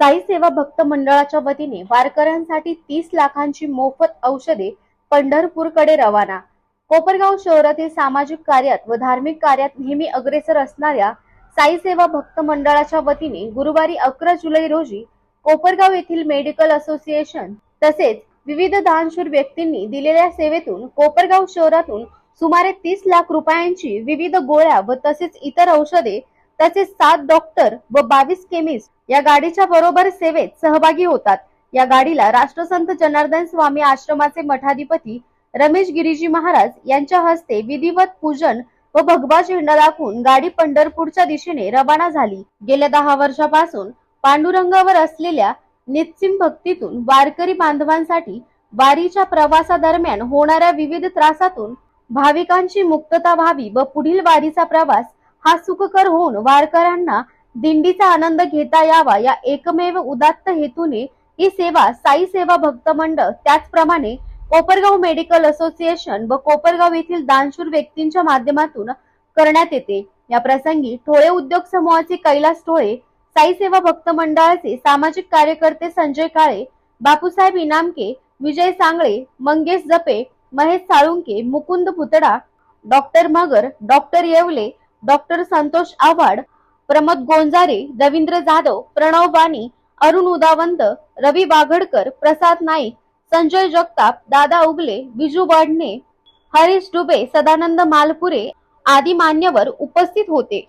साई सेवा भक्त मंडळाच्या वतीने वारकऱ्यांसाठी तीस लाखांची मोफत औषधे पंढरपूरकडे रवाना. कोपरगाव शहरातील सामाजिक कार्यात व धार्मिक कार्यात नेहमी अग्रेसर असणाऱ्या साई सेवा भक्त मंडळाच्या वतीने गुरुवारी अकरा जुलै रोजी कोपरगाव येथील मेडिकल असोसिएशन तसेच विविध दानशूर व्यक्तींनी दिलेल्या सेवेतून कोपरगाव शहरातून सुमारे तीस लाख रुपयांची विविध गोळ्या व तसेच इतर औषधे तसेच सात डॉक्टर व बावीस केमिस्ट या गाडीच्या बरोबर सेवेत सहभागी होतात. या गाडीला राष्ट्रसंत जनार्दन स्वामी आश्रमाचे मठाधिपती रमेश गिरीजी महाराज यांच्या हस्ते विधिवत पूजन व भगवा झेंडा दाखवून गाडी पंढरपूरच्या दिशेने रवाना झाली. गेल्या दहा वर्षापासून पांडुरंगावर असलेल्या निश्चिम भक्तीतून वारकरी बांधवांसाठी वारीच्या प्रवासादरम्यान होणाऱ्या विविध त्रासातून भाविकांची मुक्तता व्हावी व पुढील वारीचा प्रवास हा सुखकर होऊन वारकऱ्यांना दिंडीचा आनंद घेता यावा. या एकमेव उदात्त हेतूने ही सेवा साई सेवा भक्त मंडळ त्याचप्रमाणे कोपरगाव मेडिकल असोसिएशन व कोपरगाव येथील दानशूर व्यक्तींच्या माध्यमातून करण्यात येते. या प्रसंगी ठोळे उद्योग समूहाचे कैलास ठोळे साई सेवा भक्त मंडळाचे सामाजिक कार्यकर्ते संजय काळे Bapusaheb इनामके Vijay Sangle Mangesh Jape Mahesh Salunke Mukund Putada doctor Magar doctor Yevale doctor Santosh Awhad Pramod Gonjare Ravindra Jadhav Pranav Bani Arun Udavant रवी बागडकर प्रसाद नाईक संजय जगताप दादा उगले विजू वाडणे हरीश डुबे सदानंद मालपुरे आदी मान्यवर उपस्थित होते.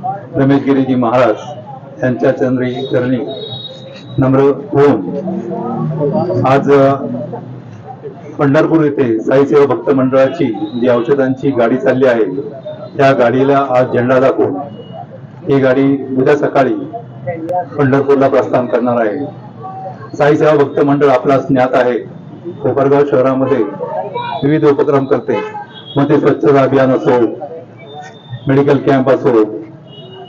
रमेश गिरीजी महाराज यांच्या चंद्री चरणी नम्र होऊन आज पंढरपूर येथे साईसेवा भक्त मंडळाची जी औषधांची गाडी चालली आहे त्या गाडीला आज झेंडा दाखवून ही गाडी उद्या सकाळी पंढरपूरला प्रस्थान करणार आहे. साईसेवा भक्त मंडळ आपला ज्ञात आहे. कोपरगाव शहरामध्ये विविध उपक्रम करते. मग ते स्वच्छता अभियान असो मेडिकल कॅम्प असो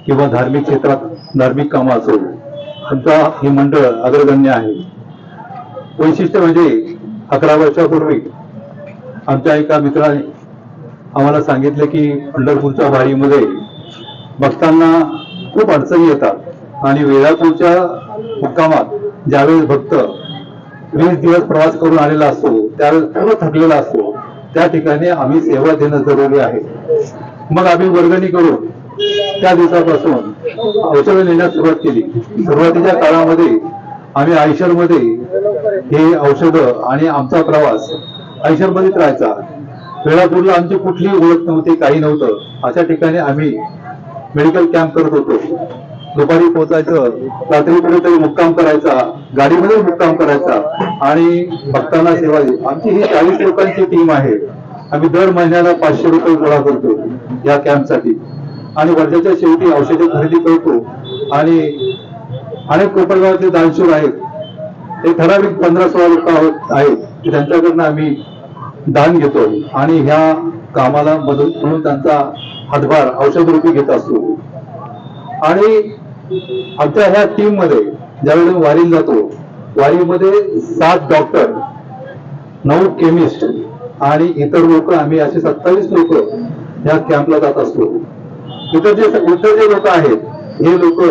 किंवा धार्मिक क्षेत्रात धार्मिक कामं असो. आमचा हे मंडळ अग्रगण्य आहे. वैशिष्ट्य म्हणजे अकरा वर्षापूर्वी आमच्या एका मित्राने आम्हाला सांगितले की पंढरपूरच्या वारीमध्ये भक्तांना खूप अडचणी येतात आणि वेळापूरच्या मुक्कामात ज्यावेळेस भक्त वीस दिवस प्रवास करून आलेला असतो त्यावेळेस पूर्ण थकलेला असतो त्या ठिकाणी आम्ही सेवा देणं जरुरी आहे. मग आम्ही वर्गणी करून त्या दिवसापासून औषधं नेण्यास सुरुवात केली. सुरुवातीच्या काळामध्ये आम्ही आयशरमध्ये हे औषधं आणि आमचा प्रवास आयशरमध्येच राहायचा. वेळापूरला आमची कुठलीही ओळख नव्हती काही नव्हतं. अशा ठिकाणी आम्ही मेडिकल कॅम्प करत होतो. दुपारी पोहोचायचं रात्री कुठेतरी मुक्काम करायचा गाडीमध्ये मुक्काम करायचा आणि भक्तांना सेवा देऊ आमची ही चाळीस लोकांची टीम आहे. आम्ही दर महिन्याला पाचशे रुपये गोळा करतो या कॅम्पसाठी. आणि वर्षाच्या शेवटी औषधे खरेदी करतो. आणि अनेक कोपरगावातले दानशूर आहेत. ते ठराविक पंधरा सोळा लोक आहेत की त्यांच्याकडनं आम्ही दान घेतो. आणि ह्या कामाला मदत म्हणून त्यांचा हातभार औषधरूपी घेत असतो. आणि आमच्या ह्या टीममध्ये ज्यावेळेस वारीला जातो वारीमध्ये सात डॉक्टर नऊ केमिस्ट आणि इतर लोक आम्ही असे सत्तावीस लोक या कॅम्पला जात असतो. इथं जे इथं जे लोक आहेत हे लोक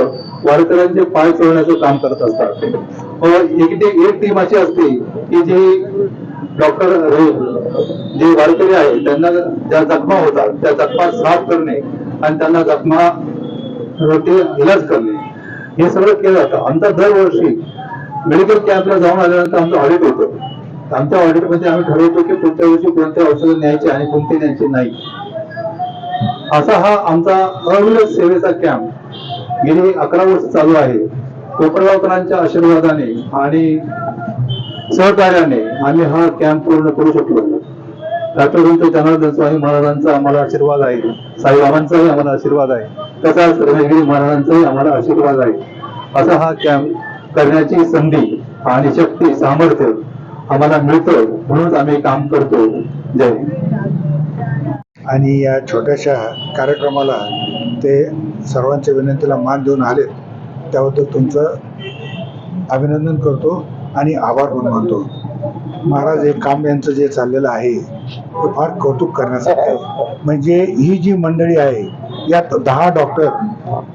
वारकऱ्यांचे पाय चोळण्याचं काम करत असतात. एक एक टीम अशी असते की जी डॉक्टर जे वारकरी आहेत त्यांना ज्या जखमा होतात त्या जखमा साफ करणे आणि त्यांना जखमा ते इलाज करणे. हे सगळं केलं जातं. आमचा दरवर्षी मेडिकल कॅम्पला जाऊन आल्यानंतर आमचं ऑडिट होतं. आमच्या ऑडिटमध्ये आम्ही ठरवतो की पुढच्या वर्षी कोणते औषधं न्यायची आणि कोणती न्यायची नाही. असा हा आमचा अविरत सेवेचा कॅम्प गेली अकरा वर्ष चालू आहे. कोपरगावकरांच्या आशीर्वादाने आणि सहकार्याने आम्ही हा कॅम्प पूर्ण करू शकलो. डॉक्टर संत जनार्दन स्वामी महाराजांचा आम्हाला आशीर्वाद आहे. साईबाबांचाही आम्हाला आशीर्वाद आहे. तसाच रत्नागिरी महाराजांचाही आम्हाला आशीर्वाद आहे. असा हा कॅम्प करण्याची संधी आणि शक्ती सामर्थ्य आम्हाला मिळतं म्हणूनच आम्ही काम करतो. जय हिंद. आणि या छोट्याशा कार्यक्रमाला ते सर्वांच्या विनंतीला मान देऊन आलेत त्याबद्दल तुमचं अभिनंदन करतो आणि आभार पण मानतो. महाराज हे काम यांचं जे चाललेलं आहे ते फार कौतुक करण्यासारखं आहे. म्हणजे ही जी मंडळी आहे यात दहा डॉक्टर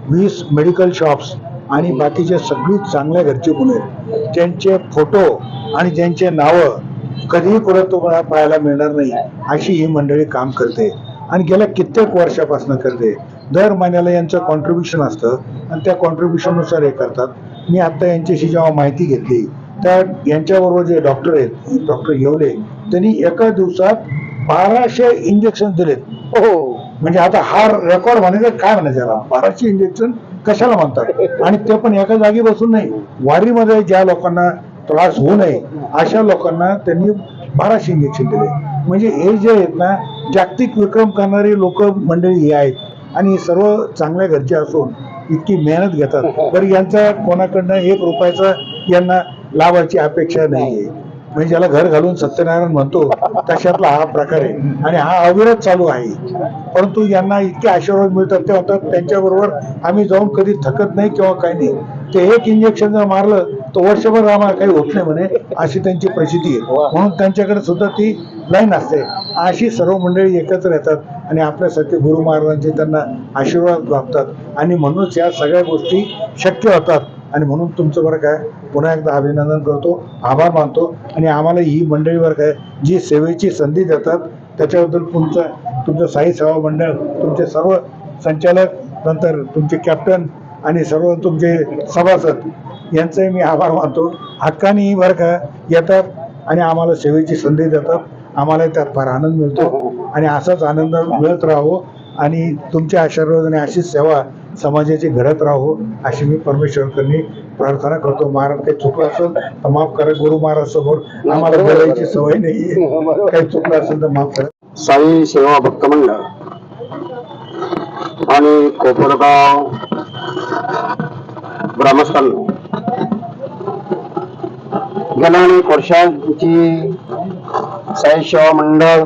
वीस मेडिकल शॉप्स आणि बाकीचे सगळी चांगल्या घरची मुलं आहेत. ज्यांचे फोटो आणि ज्यांचे नावं कधीही परत तुम्हाला पाहायला मिळणार नाही अशी ही मंडळी काम करते. आणि गेल्या कित्येक वर्षापासून करते. दर महिन्याला यांचं कॉन्ट्रीब्युशन असतं. आणि त्या कॉन्ट्रीब्युशननुसार हे करतात. मी आता यांच्याशी जेव्हा माहिती घेतली त्या यांच्याबरोबर जे डॉक्टर आहेत डॉक्टर येवले त्यांनी एका दिवसात बाराशे इंजेक्शन दिलेत. हो. म्हणजे आता हा रेकॉर्ड म्हणायचं काय म्हणायचं याला? बाराशे इंजेक्शन कशाला म्हणतात? आणि ते पण एका जागी बसून नाही. वारीमध्ये ज्या लोकांना त्रास होऊ नये अशा लोकांना त्यांनी बाराशे इंजेक्शन दिले म्हणजे हे जे आहेत ना जागतिक विक्रम करणारी लोक मंडळी ही आहेत. आणि सर्व चांगल्या घरचे असून इतकी मेहनत घेतात. बरं यांचा कोणाकडनं एक रुपयाचा यांना लाभाची अपेक्षा नाहीये म्हणजे ज्याला घर घालून सत्यनारायण म्हणतो तशातला हा प्रकार आहे. आणि हा अविरत चालू आहे. परंतु यांना इतके आशीर्वाद मिळतात ते होतात त्यांच्याबरोबर आम्ही जाऊन कधी थकत नाही किंवा काही नाही. ते एक इंजेक्शन जर मारलं तर वर्षभर आम्हाला काही होत नाही म्हणे अशी त्यांची प्रसिद्धी आहे. म्हणून त्यांच्याकडे सुद्धा ती लाईन असते. अशी सर्व मंडळी एकत्र येतात आणि आपल्यासारखे गुरु महाराजांचे त्यांना आशीर्वाद लाभतात आणि म्हणूनच या सगळ्या गोष्टी शक्य होतात. आणि म्हणून तुमचं बरं काय पुन्हा एकदा अभिनंदन करतो आभार मानतो. आणि आम्हाला ही मंडळी बरं काय जी सेवेची संधी देतात त्याच्याबद्दल तुमचं तुमचं साई सेवा मंडळ तुमचे सर्व संचालक नंतर तुमचे कॅप्टन आणि सर्व तुमचे सभासद यांचाही मी आभार मानतो. हक्काने बरं का येतात आणि आम्हाला सेवेची संधी देतात. आम्हाला त्यात फार आनंद मिळतो. आणि असाच आनंद मिळत राहावं आणि तुमच्या आशीर्वादाने अशीच सेवा समाजाची घडत राहो अशी मी परमेश्वरकडे प्रार्थना करतो. महाराज काही चुकलं असेल तर माफ करा गुरु महाराज समोर आम्हाला बोलायची सवय नाहीये काही चुकलं असेल तर माफ करा. साई सेवा भक्त मंडळ आणि कोपरगाव ग्रामस्थांना गेल्या अनेक वर्षांची साई सेवा मंडळ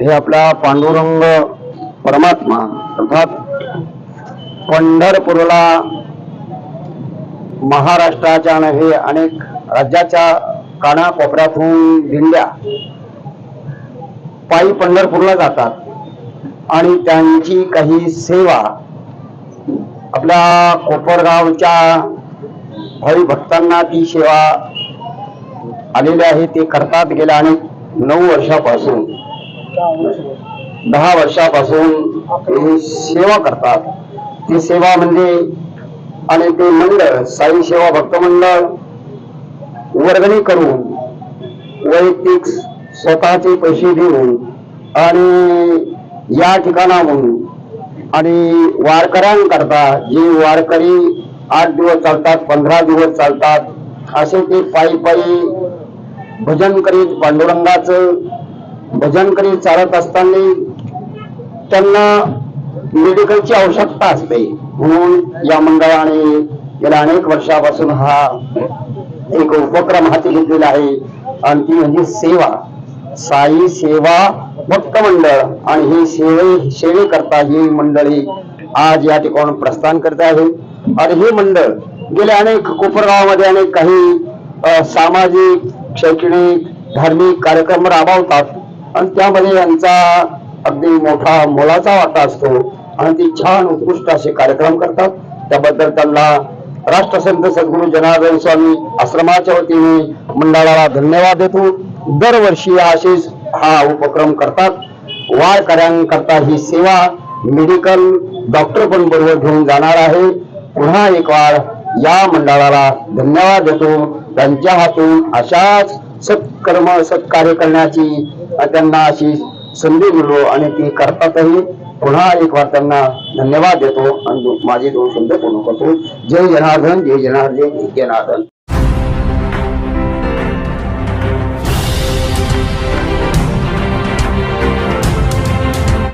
हे आपला पांडुरंग परमात्मा अर्थात पंढरपूरला महाराष्ट्राच्या नव्हे अनेक राज्याच्या कानाकोपऱ्यातून दिंड्या पायी पंढरपूरला जातात आणि त्यांची काही सेवा आपल्या कोपरगावच्या भावी भक्तांना ती सेवा आलेली आहे ते करतात गेल्या अनेक नऊ वर्षापासून. दहा वर्षापासून सेवा करतात. ती सेवा म्हणजे आणि ते मंडळ साई सेवा भक्त मंडळ वर्गणी करून वैयक्तिक स्वतःचे पैसे देऊन आणि या ठिकाणाहून आणि वारकऱ्यांकरता जे वारकरी आठ दिवस चालतात पंधरा दिवस चालतात असे ते पायी पायी भजन करीत पांडुरंगाचं भजन करीत चालत असताना त्यांना मेडिकलची आवश्यकता असते. म्हणून या मंडळाने गेल्या अनेक वर्षापासून हा एक उपक्रम हाती घेतलेला आहे. आणि ती म्हणजे सेवा. साई सेवा भक्त मंडळ. आणि ही सेवे सेवेकरता ही मंडळी आज या ठिकाणी प्रस्थान करत आहे. आणि हे मंडळ गेल्या अनेक कोपरगावामध्ये अनेक काही सामाजिक शैक्षणिक धार्मिक कार्यक्रम राबवतात. आणि त्यामध्ये यांचा अगदी मोठा मोलाचा वाटा असतो. आणि ते छान उत्कृष्ट असे कार्यक्रम करतात. त्याबद्दल त्यांना राष्ट्रसंत सद्गुरू जनार्दन स्वामी आश्रमाच्या वतीने मंडळाला धन्यवाद देतो. दरवर्षी असेच हा उपक्रम करतात. वारकऱ्यांकरता ही सेवा मेडिकल डॉक्टर पण बरोबर घेऊन जाणार आहे. पुन्हा एक वार या मंडळाला धन्यवाद देतो. त्यांच्या हातून अशाच सत्कर्म सत्कार्य करण्याची त्यांना अशी संधी मिळो आणि ती करतातही. पुन्हा एक वार त्यांना धन्यवाद देतो आणि माझे दोन शब्द पूर्ण करतो. जय जनार्दन जय जनार्दन जय जनार्दन.